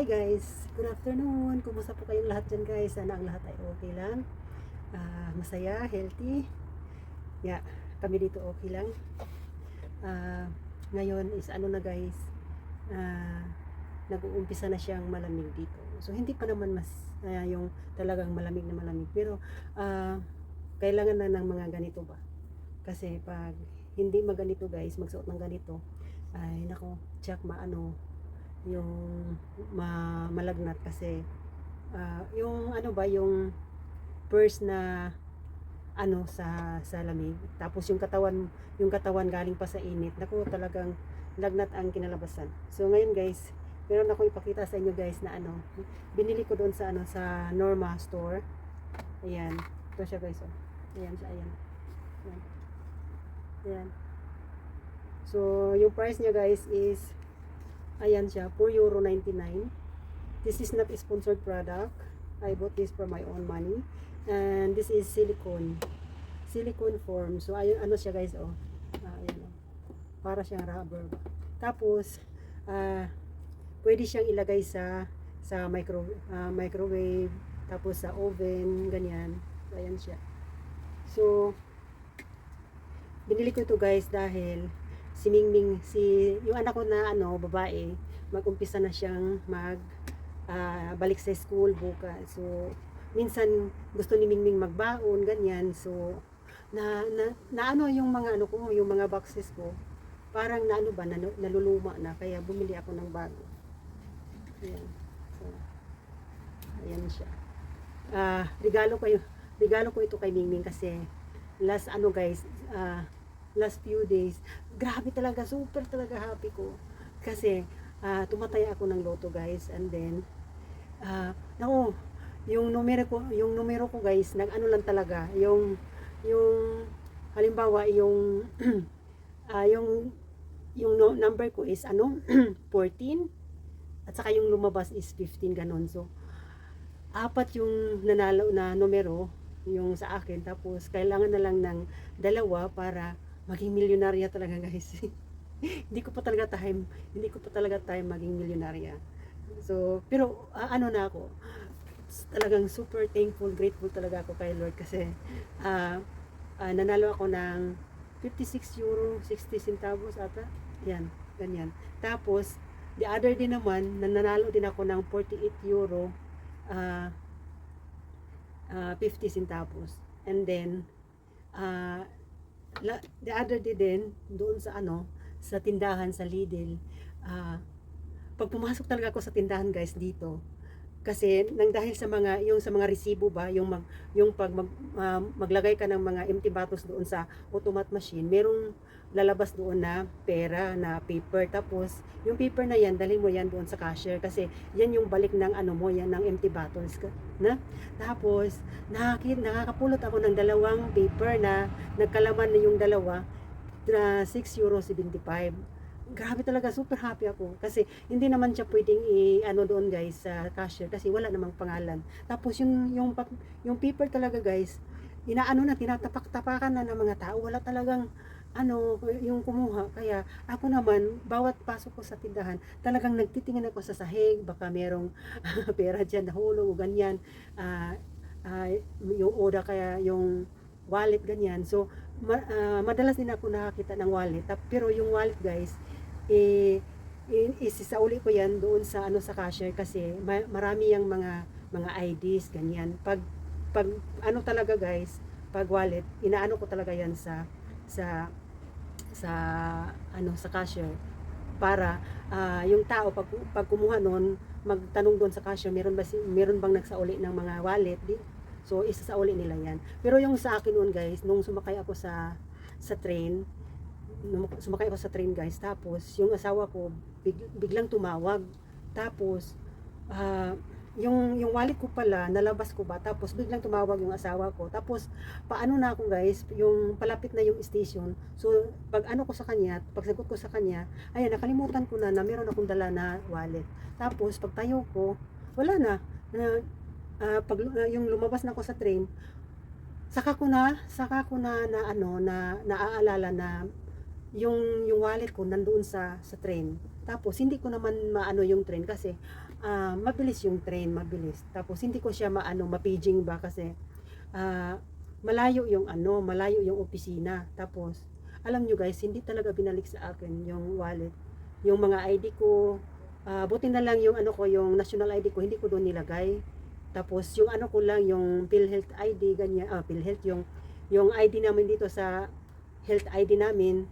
Hi guys, good afternoon. Kumusta po kayong lahat dyan guys? Sana ang lahat ay okay lang. Ah, masaya, healthy. Yeah, kami dito okay lang. Ah, ngayon is ano na guys, ah, nag-uumpisa na siyang malamig dito. So hindi pa naman mas ah, yung talagang malamig na malamig. Pero ah, kailangan na ng mga ganito ba? Kasi pag hindi maganito guys, magsuot ng ganito, ay nako, check maano, yung ma malagnat kasi ah, yung ano ba yung purse na ano sa sa lamig. Tapos yung katawan yung katawan galing pa sa init. Naku talagang lagnat ang kinalabasan. So ngayon guys meron ako ipakita sa inyo guys na ano binili ko doon sa ano sa Norma store. Ayan. Ito siya guys oh. Ayan siya ayan. Ayan, ayan. so yung price niya guys is Ayan siya, 4 euro 99. This is not a sponsored product. I bought this for my own money. And this is silicone. Silicone form. So, ayun, ano siya guys, oh. Ah, ayan, oh. Para siyang rubber. Tapos, ah, pwede siyang ilagay sa sa micro, ah, microwave, tapos sa oven, ganyan. Ayan siya. So, binili ko ito guys dahil si Mingming, si, yung anak ko na ano, babae, mag-umpisa na siyang mag ah, balik sa school bukas. So, minsan gusto ni Mingming magbaon, ganyan. So, na, na, na ano yung mga ano ko, yung mga boxes ko, parang na ano ba, na, naluluma na, kaya bumili ako ng bago. Ayan. So, ayan siya. Ah, regalo ko regalo ko ito kay Mingming kasi last ano guys, ah, last few days, grabe talaga, super talaga happy ko. Kasi, ah, tumataya ako ng loto guys, and then, ah, naku, yung numero ko, yung numero ko guys, nag-ano lang talaga, yung, yung, halimbawa, yung, ah, yung, yung no- number ko is, ano, 14, at saka yung lumabas is 15, ganun. So, apat yung nanalo na numero, yung sa akin, tapos kailangan na lang ng dalawa para maging milyonarya talaga guys. hindi ko pa talaga time, hindi ko pa talaga time maging milyonarya. So, pero ah, ano na ako, talagang super thankful, grateful talaga ako kay Lord kasi ah ah, nanalo ako ng 56 euro, 60 centavos ata. Yan, ganyan. Tapos, the other day naman, nanalo din ako ng 48 euro, ah ah, 50 centavos. And then, ah la, the other day din, doon sa ano, sa tindahan sa Lidl, ah, pag pumasok talaga ako sa tindahan guys dito, kasi nang dahil sa mga yung sa mga resibo ba yung mag yung pag mag, ah, maglagay ka ng mga empty bottles doon sa automat machine merong lalabas doon na pera na paper. Tapos yung paper na yan dalhin mo yan doon sa cashier kasi yan yung balik ng ano mo yan ng empty bottles ka, na? Tapos nakakit nakakapulot ako ng dalawang paper na nagkalaman na yung dalawa na 6 euro 75 grabe talaga super happy ako. Kasi hindi naman siya pwedeng i ano doon guys sa cashier kasi wala namang pangalan. Tapos yung yung yung paper talaga guys inaano na tinatapak-tapakan na ng mga tao. Wala talagang ano yung kumuha. Kaya ako naman bawat pasok ko sa tindahan talagang nagtitingin ako sa sahig baka merong pera diyan nahulog ganyan. Ah ah, yung oda kaya yung wallet ganyan. So ma- ah, madalas din ako nakakita ng wallet. Pero yung wallet guys eh, i- isisauli ko yan doon sa ano sa cashier kasi ma- marami yung mga mga IDs ganyan. Pag pag ano talaga guys pag wallet inaano ko talaga yan sa sa sa ano sa cashier para ah, yung tao pag, pag kumuha noon magtanong doon sa cashier meron ba si, meron bang nagsauli ng mga wallet di? So isasauli nila yan. Pero yung sa akin noon guys nung sumakay ako sa sa train sumakay ako sa train guys tapos yung asawa ko big- biglang tumawag. Tapos ah, yung yung wallet ko pala nalabas ko ba tapos biglang tumawag yung asawa ko. Tapos paano na ako guys yung palapit na yung station. So pag ano ko sa kanya pagsagot ko sa kanya ayan nakalimutan ko na na meron akong dala na wallet. Tapos pag tayo ko wala na. Na ah, pag ah, yung lumabas na ako sa train saka ko na saka ko na na ano na naaalala na yung yung wallet ko nandoon sa sa train. Tapos hindi ko naman maano yung train kasi ah, mabilis yung train, mabilis. Tapos hindi ko siya maano, mapaging ba kasi ah, malayo yung ano, malayo yung opisina. Tapos alam nyo guys, hindi talaga binalik sa akin yung wallet. Yung mga ID ko, ah, buti na lang yung ano ko, yung national ID ko, hindi ko doon nilagay. Tapos yung ano ko lang, yung PhilHealth ID, ganyan, ah, PhilHealth, yung, yung ID namin dito sa health ID namin,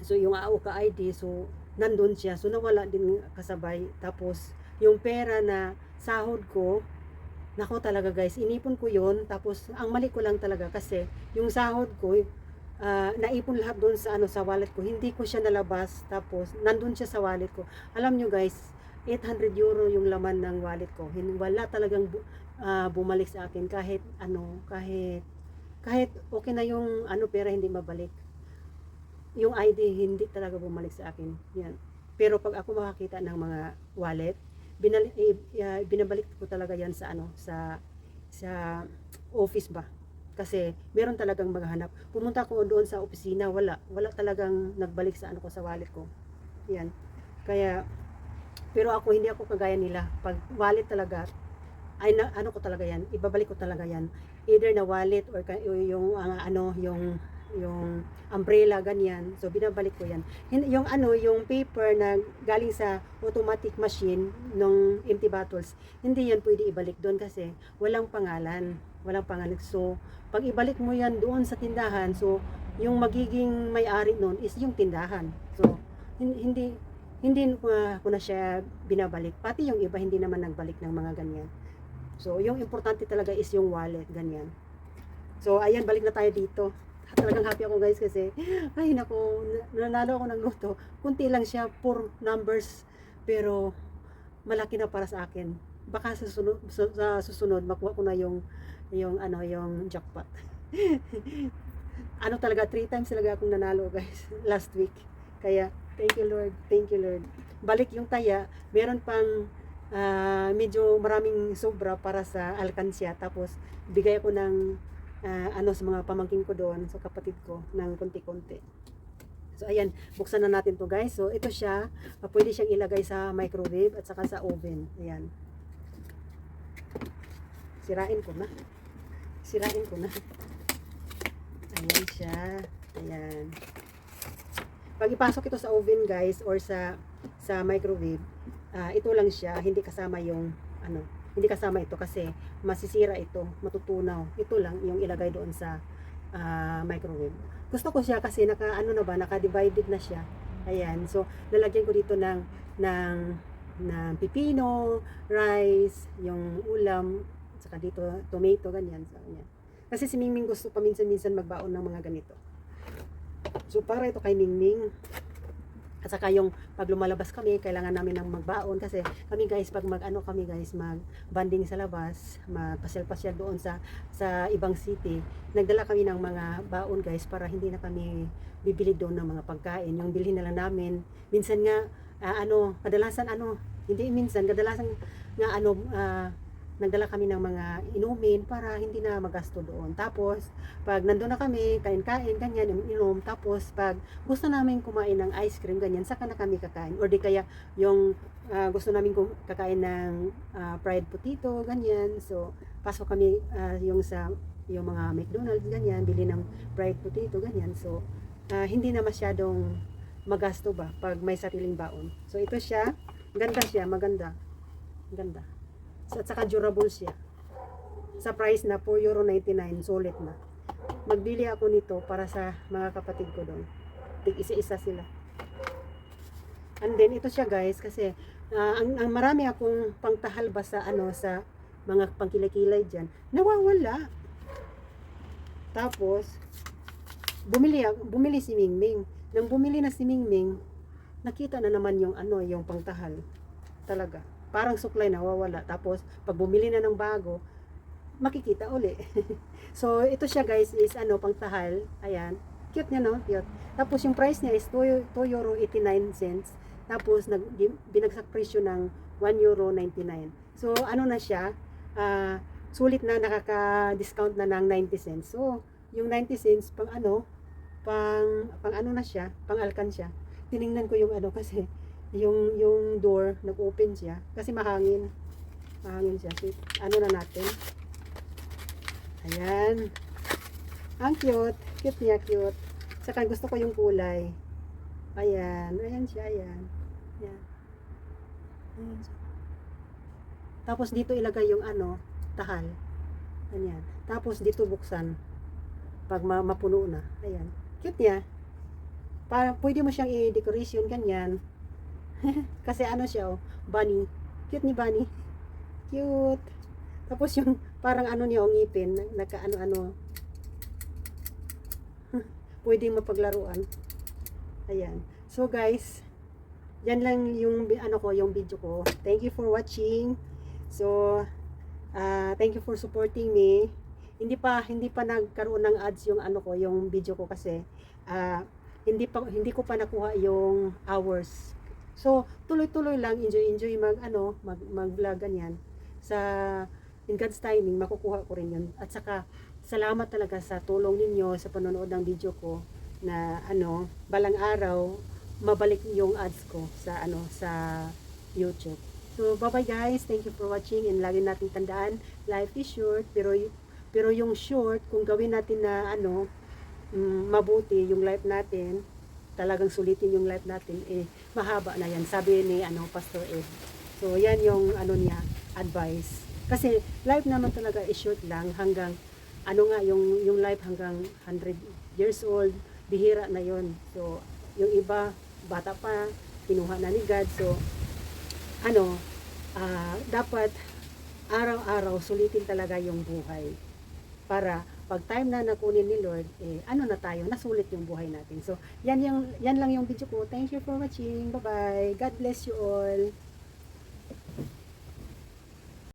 so yung AOKA ID, so nandun siya, so nawala din kasabay. Tapos yung pera na sahod ko, nako talaga guys, inipon ko yon tapos ang mali ko lang talaga kasi yung sahod ko, ah, naipon lahat doon sa ano sa wallet ko, hindi ko siya nalabas, tapos nandun siya sa wallet ko. Alam nyo guys, 800 euro yung laman ng wallet ko. Wala talagang ah, bumalik sa akin kahit ano, kahit kahit okay na yung ano pera hindi mabalik. Yung ID hindi talaga bumalik sa akin. Yan. Pero pag ako makakita ng mga wallet, binalik eh, ah, binabalik ko talaga yan sa ano, sa sa office ba. Kasi meron talagang maghanap. Pumunta ko doon sa opisina, wala. Wala talagang nagbalik sa ano ko sa wallet ko. Yan. Kaya pero ako hindi ako kagaya nila. Pag wallet talaga, ay na, ano ko talaga yan, ibabalik ko talaga yan. Either na wallet or ka- o yung ah, ano, yung yung umbrella ganyan. So binabalik ko yan. Yung ano, yung paper na galing sa automatic machine ng empty bottles, hindi yan pwede ibalik doon kasi walang pangalan. Walang pangalan. So pag ibalik mo yan doon sa tindahan, so yung magiging may-ari noon is yung tindahan. So hin- hindi hindi na, ko na siya binabalik. Pati yung iba hindi naman nagbalik ng mga ganyan. So, yung importante talaga is yung wallet, ganyan. So, ayan, balik na tayo dito. Talagang happy ako guys kasi, ay nako, na- nanalo ako ng loto. Kunti lang siya, for numbers, pero malaki na para sa akin. Baka sa susunod, sa, sa susunod makuha ko na yung, yung, ano, yung jackpot. ano talaga, three times talaga akong nanalo guys, last week. Kaya, thank you Lord, thank you Lord. Balik yung taya, meron pang ah, medyo maraming sobra para sa alkansya. Tapos, bigay ako ng ah, ano sa mga pamangkin ko doon, sa kapatid ko, ng konti-konti. So, ayan, buksan na natin to guys. So, ito siya, ah, pwede siyang ilagay sa microwave at saka sa oven. Ayan. Sirain ko na. Sirain ko na. Ayan siya. Ayan. Pag ipasok ito sa oven guys or sa sa microwave, ah, ito lang siya, hindi kasama yung ano, hindi kasama ito kasi masisira ito, matutunaw. Ito lang yung ilagay doon sa ah, microwave. Gusto ko siya kasi naka ano na ba, naka-divided na siya. Ayan. So, lalagyan ko dito ng ng ng pipino, rice, yung ulam, saka dito tomato ganyan. So, ayan. Kasi si Mingming gusto paminsan-minsan magbaon ng mga ganito. So para ito kay Mingming. At saka yung pag lumalabas kami, kailangan namin ng magbaon kasi kami guys, pag mag ano kami guys, mag banding sa labas, magpasyal-pasyal doon sa sa ibang city, nagdala kami ng mga baon guys para hindi na kami bibili doon ng mga pagkain. Yung bilhin na lang namin. Minsan nga ah, ano, kadalasan ano, hindi minsan, kadalasan nga ano, ah, nagdala kami ng mga inumin para hindi na magasto doon. Tapos, pag nandun na kami, kain-kain, ganyan, inom, tapos pag gusto namin kumain ng ice cream, ganyan, saka na kami kakain. Or di kaya yung ah, gusto namin kakain ng ah, fried potato, ganyan. So, pasok kami ah, yung sa yung mga McDonald's, ganyan, bili ng fried potato, ganyan. So, ah, hindi na masyadong magasto ba pag may sariling baon. So, ito siya. Ganda siya, maganda. Ganda. At saka durable siya. Sa price na 4 euro 99, sulit na. Magbili ako nito para sa mga kapatid ko doon. Tig isa-isa sila. And then ito siya guys kasi ah, ang, ang marami akong pangtahal ba sa ano sa mga pangkilay-kilay diyan. Nawawala. Tapos bumili ako- bumili si Mingming. Nang bumili na si Mingming, nakita na naman yung ano, yung pangtahal. Talaga. Parang suklay nawawala. Tapos pag bumili na ng bago, makikita uli. so ito siya guys is ano pangtahal. Ayan. Cute niya no? Cute. Tapos yung price niya is 2, 2 euro 89 cents. Tapos nag, binagsak presyo ng 1 euro 99. So ano na siya? ah, sulit na nakaka-discount na ng 90 cents. So yung 90 cents pang ano, pang pang ano na siya, pang alkan siya. Tiningnan ko yung ano kasi yung yung door nag-open siya kasi mahangin. Mahangin siya. So, ano na natin? Ayan. Ang cute. Cute niya, cute. Saka gusto ko yung kulay. Ayan. Ayan siya, ayan. Ayan. Tapos dito ilagay yung ano, tahal. Ayan. Tapos dito buksan. Pag ma mapuno na. Ayan. Cute niya. Para pwede mo siyang i-decoration ganyan. Kasi ano siya, oh, bunny. Cute ni bunny. Cute. Tapos yung parang ano niya, ang ngipin, nagka ano-ano. Pwedeng mapaglaruan. Ayan. So guys, yan lang yung ano ko, yung video ko. Thank you for watching. So, ah thank you for supporting me. Hindi pa hindi pa nagkaroon ng ads yung ano ko, yung video ko kasi ah hindi pa hindi ko pa nakuha yung hours. So, tuloy-tuloy lang, enjoy-enjoy mag ano, mag mag-vlog ganyan. Sa in God's timing makukuha ko rin yun. At saka salamat talaga sa tulong ninyo sa panonood ng video ko na ano, balang araw mabalik yung ads ko sa ano sa YouTube. So, bye-bye guys. Thank you for watching and lagi natin tandaan, life is short pero pero yung short kung gawin natin na ano mm, mabuti yung life natin, talagang sulitin yung life natin eh mahaba na yan. Sabi ni ano Pastor Ed. So, yan yung ano niya, advice. Kasi life naman talaga is short lang hanggang ano nga yung yung life hanggang 100 years old, bihira na yon. So, yung iba bata pa, kinuha na ni God. So, ano, ah, dapat araw-araw sulitin talaga yung buhay. Para pag time na nakunin ni Lord, eh, ano na tayo, nasulit yung buhay natin. So, yan, yung, yan lang yung video ko. Thank you for watching. Bye-bye. God bless you all.